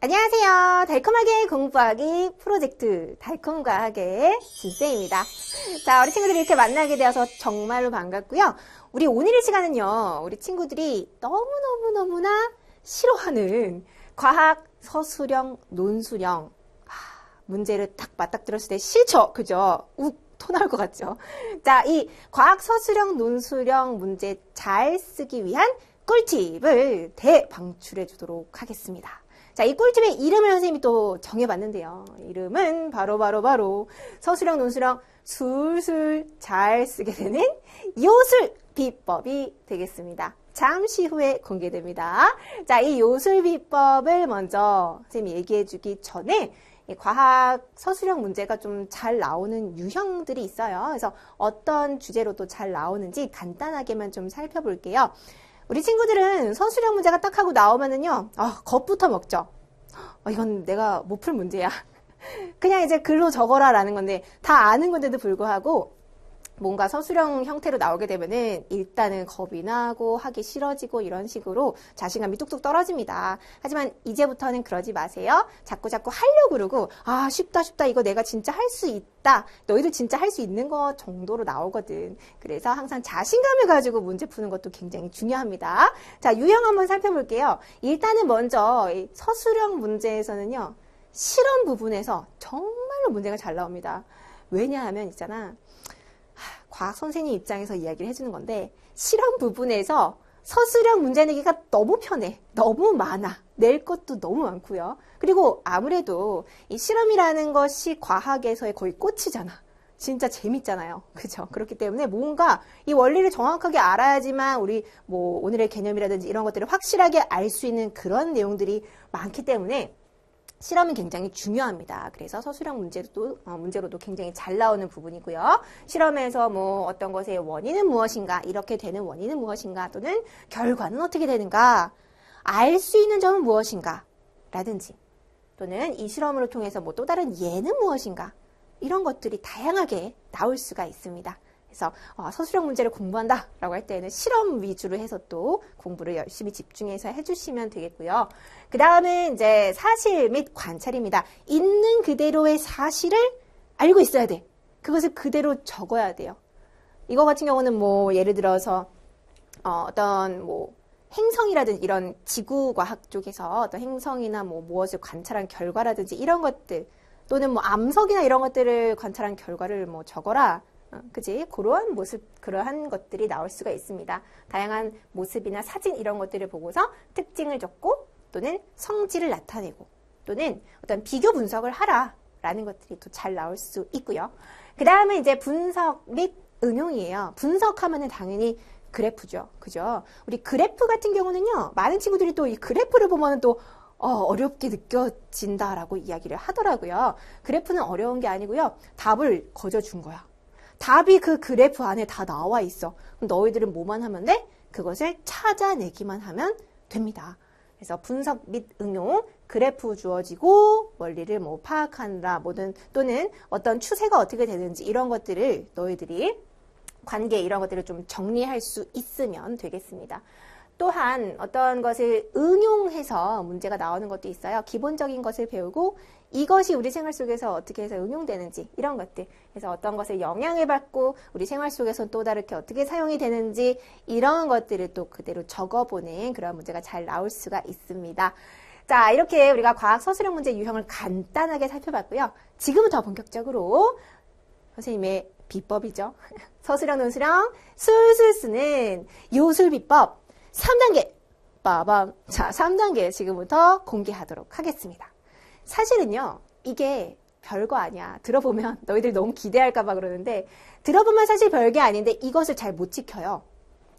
안녕하세요. 달콤하게 공부하기 프로젝트 달콤과학의 진쌤입니다. 자, 우리 친구들이 이렇게 만나게 되어서 정말로 반갑고요. 우리 오늘의 시간은요, 우리 친구들이 너무너무너무나 싫어하는 과학 서술형, 논술형 아, 문제를 딱 맞닥뜨렸을 때 싫죠? 그죠? 욱, 토 나올 것 같죠? 자, 이 과학 서술형, 논술형 문제 잘 쓰기 위한 꿀팁을 대방출해 주도록 하겠습니다. 자, 이 꿀팁의 이름을 선생님이 또 정해봤는데요. 이름은 바로 바로 바로 서술형, 논술형 술술 잘 쓰게 되는 요술 비법이 되겠습니다. 잠시 후에 공개됩니다. 자, 이 요술 비법을 먼저 선생님이 얘기해 주기 전에 과학 서술형 문제가 좀 잘 나오는 유형들이 있어요. 그래서 어떤 주제로도 잘 나오는지 간단하게만 좀 살펴볼게요. 우리 친구들은 서술형 문제가 딱 하고 나오면은요, 아, 겁부터 먹죠. 어, 이건 내가 못 풀 문제야. 그냥 이제 글로 적어라 라는 건데, 다 아는 건데도 불구하고, 뭔가 서술형 형태로 나오게 되면은 일단은 겁이 나고 하기 싫어지고 이런 식으로 자신감이 뚝뚝 떨어집니다. 하지만 이제부터는 그러지 마세요. 자꾸 자꾸 하려고 그러고 아 쉽다 쉽다 이거 내가 진짜 할 수 있다. 너희도 진짜 할 수 있는 거 정도로 나오거든. 그래서 항상 자신감을 가지고 문제 푸는 것도 굉장히 중요합니다. 자 유형 한번 살펴볼게요. 일단은 먼저 서술형 문제에서는요. 실험 부분에서 정말로 문제가 잘 나옵니다. 왜냐하면 있잖아. 과학 선생님 입장에서 이야기를 해주는 건데 실험 부분에서 서술형 문제 내기가 너무 편해. 너무 많아. 낼 것도 너무 많고요. 그리고 아무래도 이 실험이라는 것이 과학에서의 거의 꽃이잖아. 진짜 재밌잖아요. 그죠? 그렇기 때문에 뭔가 이 원리를 정확하게 알아야지만 우리 뭐 오늘의 개념이라든지 이런 것들을 확실하게 알 수 있는 그런 내용들이 많기 때문에 실험은 굉장히 중요합니다. 그래서 서술형 문제도 어, 문제로도 굉장히 잘 나오는 부분이고요. 실험에서 뭐 어떤 것의 원인은 무엇인가, 이렇게 되는 원인은 무엇인가, 또는 결과는 어떻게 되는가, 알 수 있는 점은 무엇인가, 라든지, 또는 이 실험을 통해서 뭐 또 다른 예는 무엇인가, 이런 것들이 다양하게 나올 수가 있습니다. 그래서 어, 서술형 문제를 공부한다라고 할 때는 실험 위주로 해서 또 공부를 열심히 집중해서 해주시면 되겠고요. 그 다음은 이제 사실 및 관찰입니다. 있는 그대로의 사실을 알고 있어야 돼. 그것을 그대로 적어야 돼요. 이거 같은 경우는 뭐 예를 들어서 어, 어떤 뭐 행성이라든지 이런 지구과학 쪽에서 어떤 행성이나 뭐 무엇을 관찰한 결과라든지 이런 것들 또는 뭐 암석이나 이런 것들을 관찰한 결과를 뭐 적어라. 어, 그지? 그러한 모습, 그러한 것들이 나올 수가 있습니다. 다양한 모습이나 사진 이런 것들을 보고서 특징을 적고 또는 성질을 나타내고 또는 어떤 비교 분석을 하라 라는 것들이 또 잘 나올 수 있고요. 그 다음에 이제 분석 및 응용이에요. 분석하면은 당연히 그래프죠. 그죠? 우리 그래프 같은 경우는요, 많은 친구들이 또 이 그래프를 보면은 또 어, 렵게 느껴진다라고 이야기를 하더라고요. 그래프는 어려운 게 아니고요. 답을 거저 준 거야. 답이 그 그래프 안에 다 나와 있어. 그럼 너희들은 뭐만 하면 돼? 그것을 찾아내기만 하면 됩니다. 그래서 분석 및 응용, 그래프 주어지고 원리를 뭐 파악한다, 뭐든 또는 어떤 추세가 어떻게 되는지 이런 것들을 너희들이 관계 이런 것들을 좀 정리할 수 있으면 되겠습니다. 또한 어떤 것을 응용해서 문제가 나오는 것도 있어요. 기본적인 것을 배우고 이것이 우리 생활 속에서 어떻게 해서 응용되는지 이런 것들 그래서 어떤 것에 영향을 받고 우리 생활 속에서 또 다르게 어떻게 사용이 되는지 이런 것들을 또 그대로 적어보는 그런 문제가 잘 나올 수가 있습니다. 자 이렇게 우리가 과학 서술형 문제 유형을 간단하게 살펴봤고요. 지금부터 본격적으로 선생님의 비법이죠. 서술형, 논술형, 술술 쓰는 요술 비법 3단계 빠밤 자 3단계 지금부터 공개하도록 하겠습니다. 사실은요, 이게 별거 아니야. 들어보면 너희들 너무 기대할까봐 그러는데, 들어보면 사실 별게 아닌데 이것을 잘 못 지켜요.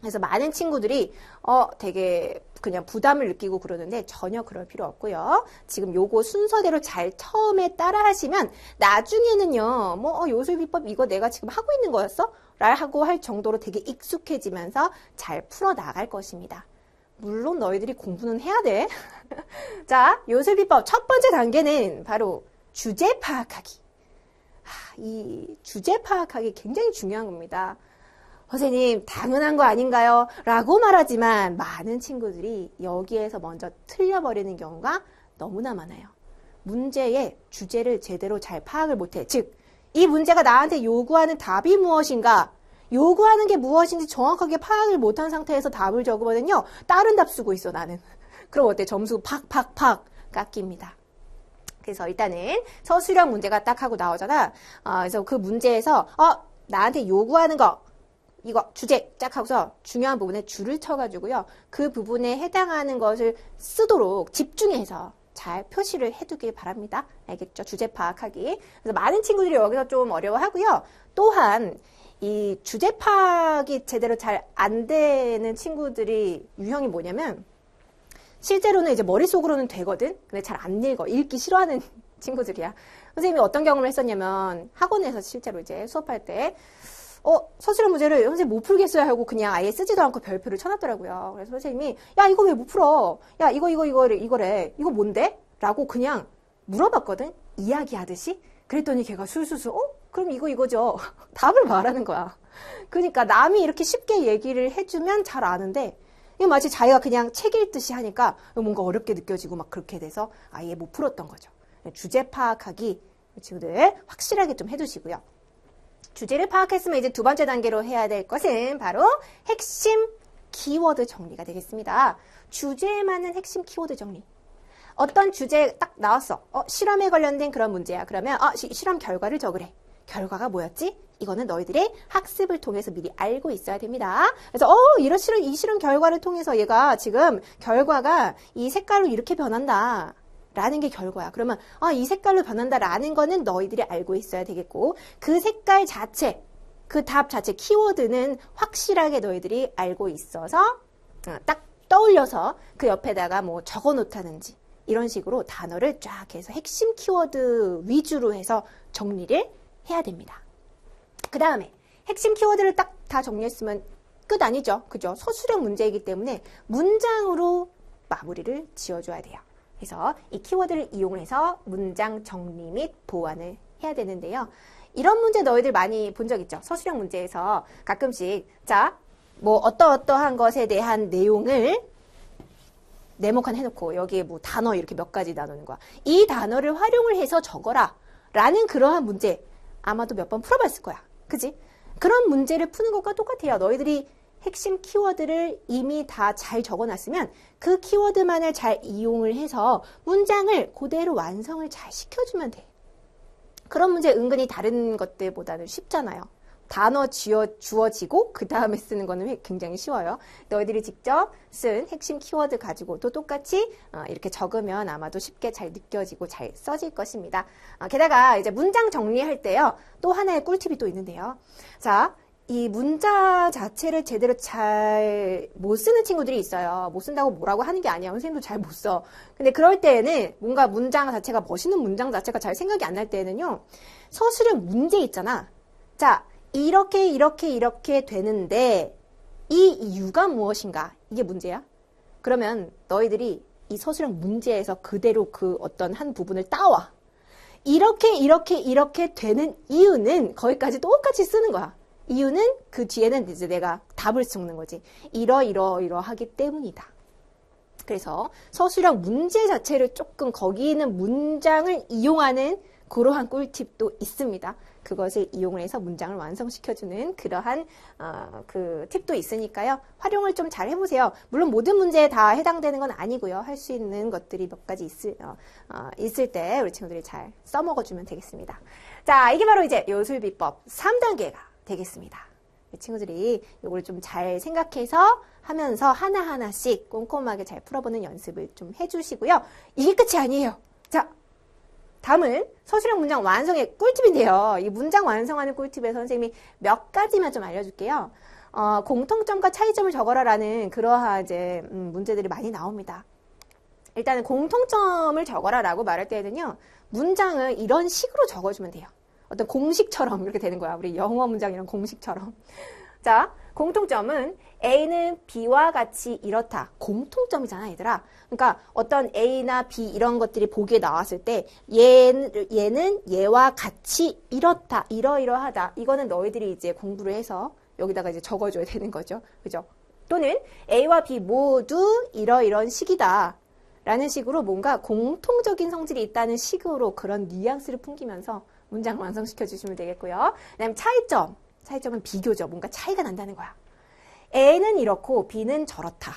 그래서 많은 친구들이 어 되게 그냥 부담을 느끼고 그러는데 전혀 그럴 필요 없고요. 지금 요거 순서대로 잘 처음에 따라 하시면 나중에는요. 뭐 어, 요술 비법 이거 내가 지금 하고 있는 거였어? 라고 할 정도로 되게 익숙해지면서 잘 풀어 나갈 것입니다. 물론 너희들이 공부는 해야 돼. 자, 요술 비법 첫 번째 단계는 바로 주제 파악하기. 이 주제 파악하기 굉장히 중요한 겁니다. 선생님, 당연한 거 아닌가요? 라고 말하지만 많은 친구들이 여기에서 먼저 틀려버리는 경우가 너무나 많아요. 문제의 주제를 제대로 잘 파악을 못해. 즉, 이 문제가 나한테 요구하는 답이 무엇인가? 요구하는 게 무엇인지 정확하게 파악을 못한 상태에서 답을 적으면요. 다른 답 쓰고 있어, 나는. 그럼 어때? 점수 팍팍팍 깎입니다. 그래서 일단은 서술형 문제가 딱 하고 나오잖아. 어, 그래서 그 문제에서, 어, 나한테 요구하는 거, 이거 주제 쫙 하고서 중요한 부분에 줄을 쳐가지고요. 그 부분에 해당하는 것을 쓰도록 집중해서 잘 표시를 해두길 바랍니다. 알겠죠? 주제 파악하기. 그래서 많은 친구들이 여기서 좀 어려워하고요. 또한 이 주제 파악이 제대로 잘 안 되는 친구들이 유형이 뭐냐면 실제로는 이제 머릿속으로는 되거든? 근데 잘 안 읽어. 읽기 싫어하는 친구들이야. 선생님이 어떤 경험을 했었냐면 학원에서 실제로 이제 수업할 때 어, 서술형 문제를 선생님 못 풀겠어요 하고 그냥 아예 쓰지도 않고 별표를 쳐놨더라고요. 그래서 선생님이 야 이거 왜 못 풀어? 야 이거 이거 이거래 이거래 이거 뭔데? 라고 그냥 물어봤거든. 이야기하듯이. 그랬더니 걔가 술술술 어? 그럼 이거 이거죠. 답을 말하는 거야. 그러니까 남이 이렇게 쉽게 얘기를 해주면 잘 아는데 이거 마치 자기가 그냥 책 읽듯이 하니까 뭔가 어렵게 느껴지고 막 그렇게 돼서 아예 못 풀었던 거죠. 주제 파악하기 친구들 확실하게 좀 해두시고요. 주제를 파악했으면 이제 두 번째 단계로 해야 될 것은 바로 핵심 키워드 정리가 되겠습니다. 주제에 맞는 핵심 키워드 정리. 어떤 주제 딱 나왔어. 어, 실험에 관련된 그런 문제야. 그러면 어, 시, 실험 결과를 적으래. 결과가 뭐였지? 이거는 너희들의 학습을 통해서 미리 알고 있어야 됩니다. 그래서 어, 이런 실험 이 실험 결과를 통해서 얘가 지금 결과가 이 색깔로 이렇게 변한다. 라는 게 결과야. 그러면 아, 이 색깔로 변한다 라는 거는 너희들이 알고 있어야 되겠고 그 색깔 자체, 그 답 자체 키워드는 확실하게 너희들이 알고 있어서 어, 딱 떠올려서 그 옆에다가 뭐 적어 놓다든지 이런 식으로 단어를 쫙 해서 핵심 키워드 위주로 해서 정리를 해야 됩니다. 그 다음에 핵심 키워드를 딱 다 정리했으면 끝 아니죠. 그죠? 서술형 문제이기 때문에 문장으로 마무리를 지어줘야 돼요. 그래서 이 키워드를 이용해서 문장 정리 및 보완을 해야 되는데요. 이런 문제 너희들 많이 본 적 있죠? 서술형 문제에서 가끔씩 자, 뭐 어떠어떠한 것에 대한 내용을 네모칸 해놓고 여기에 뭐 단어 이렇게 몇 가지 나누는 거야. 이 단어를 활용을 해서 적어라. 라는 그러한 문제 아마도 몇 번 풀어봤을 거야. 그지? 그런 문제를 푸는 것과 똑같아요. 너희들이 핵심 키워드를 이미 다 잘 적어놨으면 그 키워드만을 잘 이용을 해서 문장을 그대로 완성을 잘 시켜주면 돼. 그런 문제 은근히 다른 것들보다는 쉽잖아요. 단어 지어, 주어지고 그 다음에 쓰는 거는 굉장히 쉬워요. 너희들이 직접 쓴 핵심 키워드 가지고도 똑같이 어, 이렇게 적으면 아마도 쉽게 잘 느껴지고 잘 써질 것입니다. 어, 게다가 이제 문장 정리할 때요. 또 하나의 꿀팁이 또 있는데요. 자, 이 문자 자체를 제대로 잘 못 쓰는 친구들이 있어요. 못 쓴다고 뭐라고 하는 게 아니야. 선생님도 잘 못 써. 근데 그럴 때에는 뭔가 문장 자체가 멋있는 문장 자체가 잘 생각이 안 날 때에는요. 서술형 문제 있잖아. 자, 이렇게 이렇게 이렇게 되는데 이 이유가 무엇인가? 이게 문제야. 그러면 너희들이 이 서술형 문제에서 그대로 그 어떤 한 부분을 따와. 이렇게 이렇게 이렇게 되는 이유는 거기까지 똑같이 쓰는 거야. 이유는 그 뒤에는 이제 내가 답을 쓰는 거지. 이러이러이러하기 때문이다. 그래서 서술형 문제 자체를 조금 거기 있는 문장을 이용하는 그러한 꿀팁도 있습니다. 그것을 이용을 해서 문장을 완성시켜주는 그러한 어, 그 팁도 있으니까요. 활용을 좀 잘 해보세요. 물론 모든 문제에 다 해당되는 건 아니고요. 할 수 있는 것들이 몇 가지 있을, 어, 어, 있을 때 우리 친구들이 잘 써먹어주면 되겠습니다. 자, 이게 바로 이제 요술비법 3단계가 되겠습니다. 친구들이 이걸 좀 잘 생각해서 하면서 하나하나씩 꼼꼼하게 잘 풀어보는 연습을 좀 해주시고요. 이게 끝이 아니에요. 자, 다음은 서술형 문장 완성의 꿀팁인데요. 이 문장 완성하는 꿀팁에 선생님이 몇 가지만 좀 알려줄게요. 어, 공통점과 차이점을 적어라라는 그러한 이제 음, 문제들이 많이 나옵니다. 일단은 공통점을 적어라라고 말할 때에는요. 문장을 이런 식으로 적어주면 돼요. 어떤 공식처럼 이렇게 되는 거야. 우리 영어 문장 이런 공식처럼. 자, 공통점은 A는 B와 같이 이렇다. 공통점이잖아, 얘들아. 그러니까 어떤 A나 B 이런 것들이 보기에 나왔을 때 얘는, 얘는 얘와 같이 이렇다, 이러이러하다. 이거는 너희들이 이제 공부를 해서 여기다가 이제 적어줘야 되는 거죠. 그죠? 또는 A와 B 모두 이러이런 식이다. 라는 식으로 뭔가 공통적인 성질이 있다는 식으로 그런 뉘앙스를 풍기면서 문장 완성시켜 주시면 되겠고요. 그다음 차이점. 차이점은 비교죠. 뭔가 차이가 난다는 거야. A는 이렇고 B는 저렇다.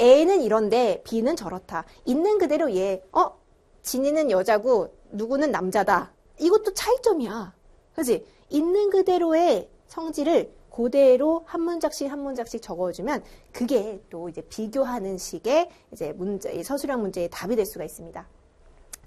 A는 이런데 B는 저렇다. 있는 그대로 얘, 어? 진이는 여자고 누구는 남자다. 이것도 차이점이야. 그지? 있는 그대로의 성질을 그대로 한 문장씩 한 문장씩 적어주면 그게 또 이제 비교하는 식의 이제 문제, 서술형 문제의 답이 될 수가 있습니다.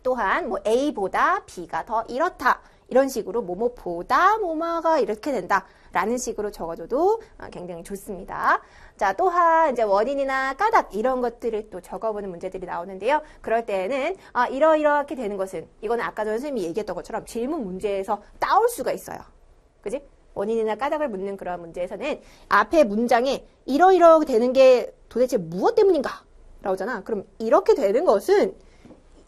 또한 뭐 A보다 B가 더 이렇다. 이런 식으로 뭐뭐보다 뭐뭐가 이렇게 된다. 라는 식으로 적어줘도 어, 굉장히 좋습니다. 자, 또한 이제 원인이나 까닭 이런 것들을 또 적어보는 문제들이 나오는데요. 그럴 때는 아, 이러이렇게 되는 것은 이거는 아까 전 선생님이 얘기했던 것처럼 질문 문제에서 따올 수가 있어요. 그지? 원인이나 까닭을 묻는 그런 문제에서는 앞에 문장에 이러이러 되는 게 도대체 무엇 때문인가? 라오잖아. 그럼 이렇게 되는 것은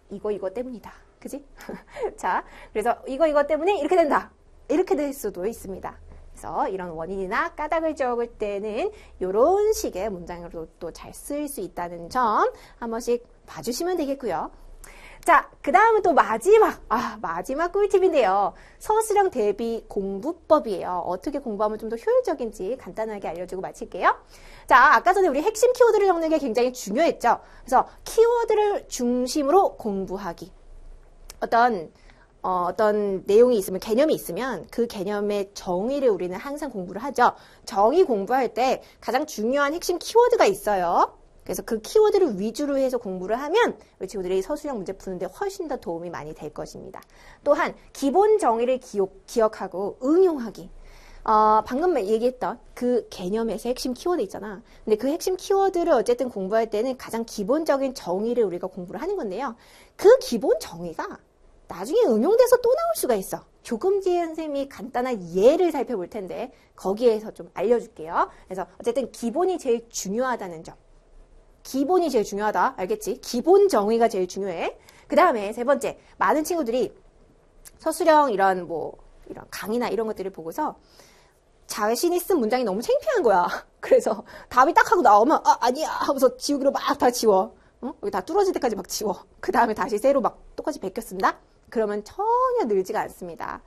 이거 이거 때문이다. 그지? 자, 그래서 이거 이거 때문에 이렇게 된다. 이렇게 될 수도 있습니다. 그래서 이런 원인이나 까닭을 적을 때는 이런 식의 문장으로 또 잘 쓸 수 있다는 점 한 번씩 봐주시면 되겠고요. 자, 그 다음은 또 마지막, 아, 마지막 꿀팁인데요. 서술형 대비 공부법이에요. 어떻게 공부하면 좀 더 효율적인지 간단하게 알려주고 마칠게요. 자, 아까 전에 우리 핵심 키워드를 적는 게 굉장히 중요했죠. 그래서 키워드를 중심으로 공부하기. 어떤 어, 떤 내용이 있으면 개념이 있으면 그 개념의 정의를 우리는 항상 공부를 하죠. 정의 공부할 때 가장 중요한 핵심 키워드가 있어요. 그래서 그 키워드를 위주로 해서 공부를 하면 우리 친구들이 서술형 문제 푸는데 훨씬 더 도움이 많이 될 것입니다. 또한 기본 정의를 기억, 기억 하고 응용하기. 어, 방금 얘기했던 그 개념에서 핵심 키워드 있잖아. 근데 그 핵심 키워드를 어쨌든 공부할 때는 가장 기본적인 정의를 우리가 공부를 하는 건데요. 그 기본 정의가 나중에 응용돼서 또 나올 수가 있어. 조금 뒤에 선생님이 간단한 예를 살펴볼 텐데 거기에서 좀 알려줄게요. 그래서 어쨌든 기본이 제일 중요하다는 점. 기본이 제일 중요하다. 알겠지? 기본 정의가 제일 중요해. 그 다음에 세 번째, 많은 친구들이 서술형 이런 뭐 이런 강의나 이런 것들을 보고서 자신이 쓴 문장이 너무 창피한 거야. 그래서 답이 딱 하고 나오면 아 아니야 하면서 지우기로 막 다 지워. 어? 여기 다 뚫어질 때까지 막 지워. 그 다음에 다시 새로 막 똑같이 쓴다? 그러면 전혀 늘지가 않습니다.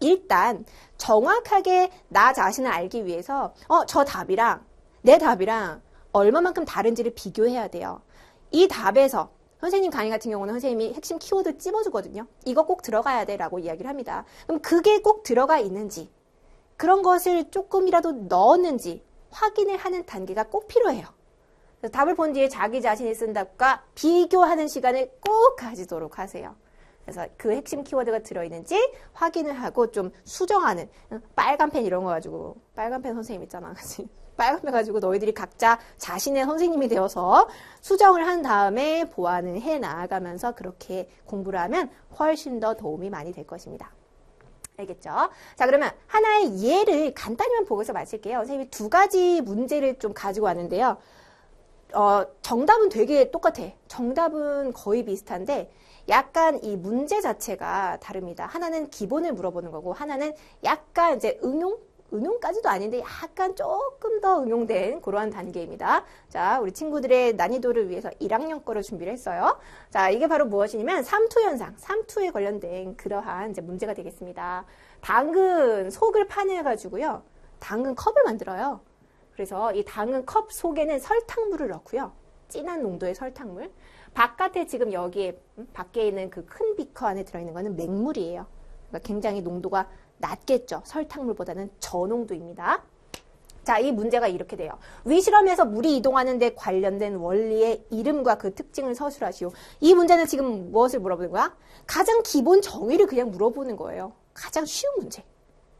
일단 정확하게 나 자신을 알기 위해서 어, 저 답이랑 내 답이랑 얼마만큼 다른지를 비교해야 돼요. 이 답에서 선생님 강의 같은 경우는 선생님이 핵심 키워드 찝어주거든요. 이거 꼭 들어가야 돼 라고 이야기를 합니다. 그럼 그게 꼭 들어가 있는지 그런 것을 조금이라도 넣었는지 확인을 하는 단계가 꼭 필요해요. 답을 본 뒤에 자기 자신이 쓴 답과 비교하는 시간을 꼭 가지도록 하세요. 그래서 그 핵심 키워드가 들어있는지 확인을 하고 좀 수정하는 빨간 펜 이런 거 가지고 빨간 펜 선생님 있잖아. 빨간 펜 가지고 너희들이 각자 자신의 선생님이 되어서 수정을 한 다음에 보완을 해 나아가면서 그렇게 공부를 하면 훨씬 더 도움이 많이 될 것입니다. 알겠죠? 자, 그러면 하나의 예를 간단히만 보고서 마칠게요. 선생님이 두 가지 문제를 좀 가지고 왔는데요. 어, 정답은 되게 똑같아. 정답은 거의 비슷한데 약간 이 문제 자체가 다릅니다. 하나는 기본을 물어보는 거고 하나는 약간 이제 응용 응용까지도 아닌데 약간 조금 더 응용된 그러한 단계입니다. 자, 우리 친구들의 난이도를 위해서 1학년 거를 준비를 했어요. 자, 이게 바로 무엇이냐면 삼투 현상, 삼투에 관련된 그러한 이제 문제가 되겠습니다. 당근 속을 파내 가지고요. 당근 컵을 만들어요. 그래서 이 당근 컵 속에는 설탕물을 넣고요. 진한 농도의 설탕물. 바깥에 지금 여기에 음, 밖에 있는 그 큰 비커 안에 들어있는 거는 맹물이에요. 그러니까 굉장히 농도가 낮겠죠. 설탕물보다는 저농도입니다. 자, 이 문제가 이렇게 돼요. 위실험에서 물이 이동하는 데 관련된 원리의 이름과 그 특징을 서술하시오. 이 문제는 지금 무엇을 물어보는 거야? 가장 기본 정의를 그냥 물어보는 거예요. 가장 쉬운 문제.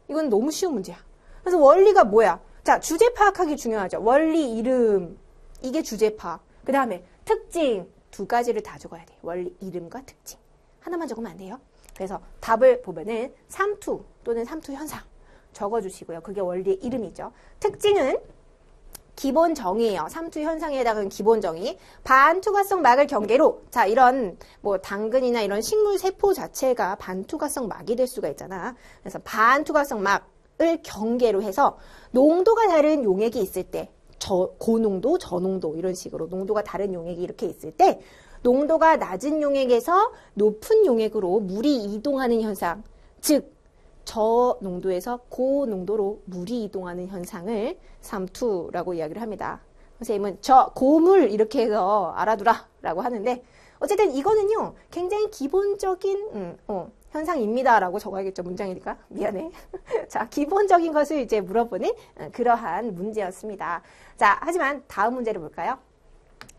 이건 너무 쉬운 문제야. 그래서 원리가 뭐야? 자, 주제 파악하기 중요하죠. 원리, 이름. 이게 주제 파악. 그 다음에 특징. 두 가지를 다 적어야 돼요. 원리, 이름과 특징. 하나만 적으면 안 돼요. 그래서 답을 보면은 삼투 또는 삼투 현상 적어주시고요. 그게 원리의 이름이죠. 특징은 기본 정의예요. 삼투 현상에 해당하는 기본 정의. 반투과성 막을 경계로 자 이런 뭐 당근이나 이런 식물 세포 자체가 반투과성 막이 될 수가 있잖아. 그래서 반투과성 막 경계로 해서 농도가 다른 용액이 있을 때, 저, 고농도, 저농도 이런 식으로 농도가 다른 용액이 이렇게 있을 때 농도가 낮은 용액에서 높은 용액으로 물이 이동하는 현상, 즉 저 농도에서 고 농도로 물이 이동하는 현상을 삼투라고 이야기를 합니다. 선생님은 저 고물 이렇게 해서 알아두라 라고 하는데 어쨌든 이거는요 굉장히 기본적인 음, 어, 현상입니다라고 적어야겠죠 문장이니까 미안해. 자 기본적인 것을 이제 물어보는 어, 그러한 문제였습니다. 자 하지만 다음 문제를 볼까요?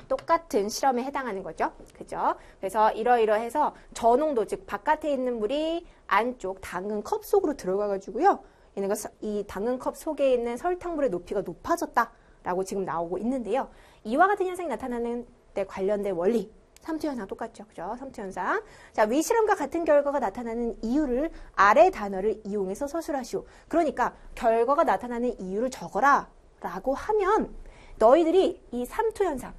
똑같은 실험에 해당하는 거죠. 그죠? 그래서 이러이러해서 저농도, 즉, 바깥에 있는 물이 안쪽 당근 컵 속으로 들어가가지고요. 얘네가 이 당근 컵 속에 있는 설탕물의 높이가 높아졌다라고 지금 나오고 있는데요. 이와 같은 현상이 나타나는 데 관련된 원리. 삼투 현상 똑같죠. 그죠? 삼투 현상. 자, 위 실험과 같은 결과가 나타나는 이유를 아래 단어를 이용해서 서술하시오. 그러니까 결과가 나타나는 이유를 적어라. 라고 하면 너희들이 이 삼투 현상,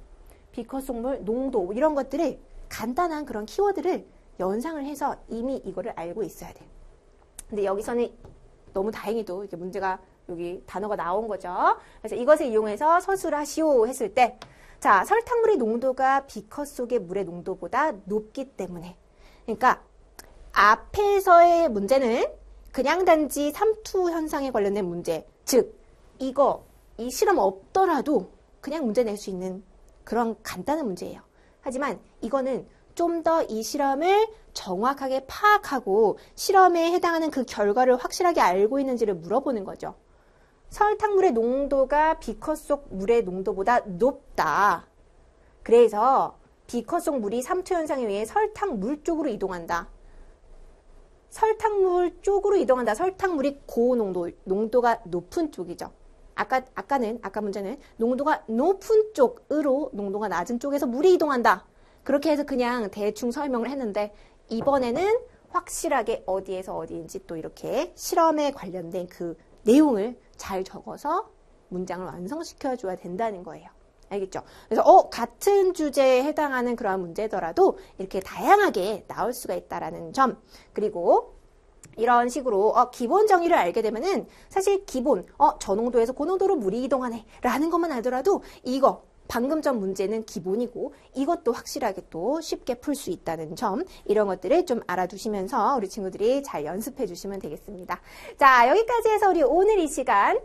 비커 속물, 농도 이런 것들을 간단한 그런 키워드를 연상을 해서 이미 이거를 알고 있어야 돼. 근데 여기서는 너무 다행히도 이게 문제가 여기 단어가 나온 거죠. 그래서 이것을 이용해서 서술하시오 했을 때, 자, 설탕물의 농도가 비커 속의 물의 농도보다 높기 때문에. 그러니까 앞에서의 문제는 그냥 단지 삼투 현상에 관련된 문제. 즉, 이거, 이 실험 없더라도 그냥 문제 낼 수 있는 그런 간단한 문제예요. 하지만 이거는 좀 더 이 실험을 정확하게 파악하고 실험에 해당하는 그 결과를 확실하게 알고 있는지를 물어보는 거죠. 설탕물의 농도가 비커 속 물의 농도보다 높다. 그래서 비커 속 물이 삼투 현상에 의해 설탕물 쪽으로 이동한다. 설탕물 쪽으로 이동한다. 설탕물이 고농도, 농도가 높은 쪽이죠. 아까, 아까는, 아까 문제는 농도가 높은 쪽으로 농도가 낮은 쪽에서 물이 이동한다. 그렇게 해서 그냥 대충 설명을 했는데, 이번에는 확실하게 어디에서 어디인지 또 이렇게 실험에 관련된 그 내용을 잘 적어서 문장을 완성시켜 줘야 된다는 거예요. 알겠죠? 그래서 어 같은 주제에 해당하는 그러한 문제더라도 이렇게 다양하게 나올 수가 있다라는 점 그리고 이런 식으로 어, 기본 정의를 알게 되면은 사실 기본 어 저농도에서 고농도로 물이 이동하네 라는 것만 알더라도 이거 방금 전 문제는 기본이고 이것도 확실하게 또 쉽게 풀 수 있다는 점 이런 것들을 좀 알아두시면서 우리 친구들이 잘 연습해 주시면 되겠습니다. 자 여기까지 해서 우리 오늘 이 시간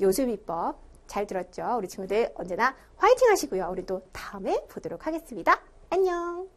요술비법 잘 들었죠? 우리 친구들 언제나 화이팅 하시고요. 우리 또 다음에 보도록 하겠습니다. 안녕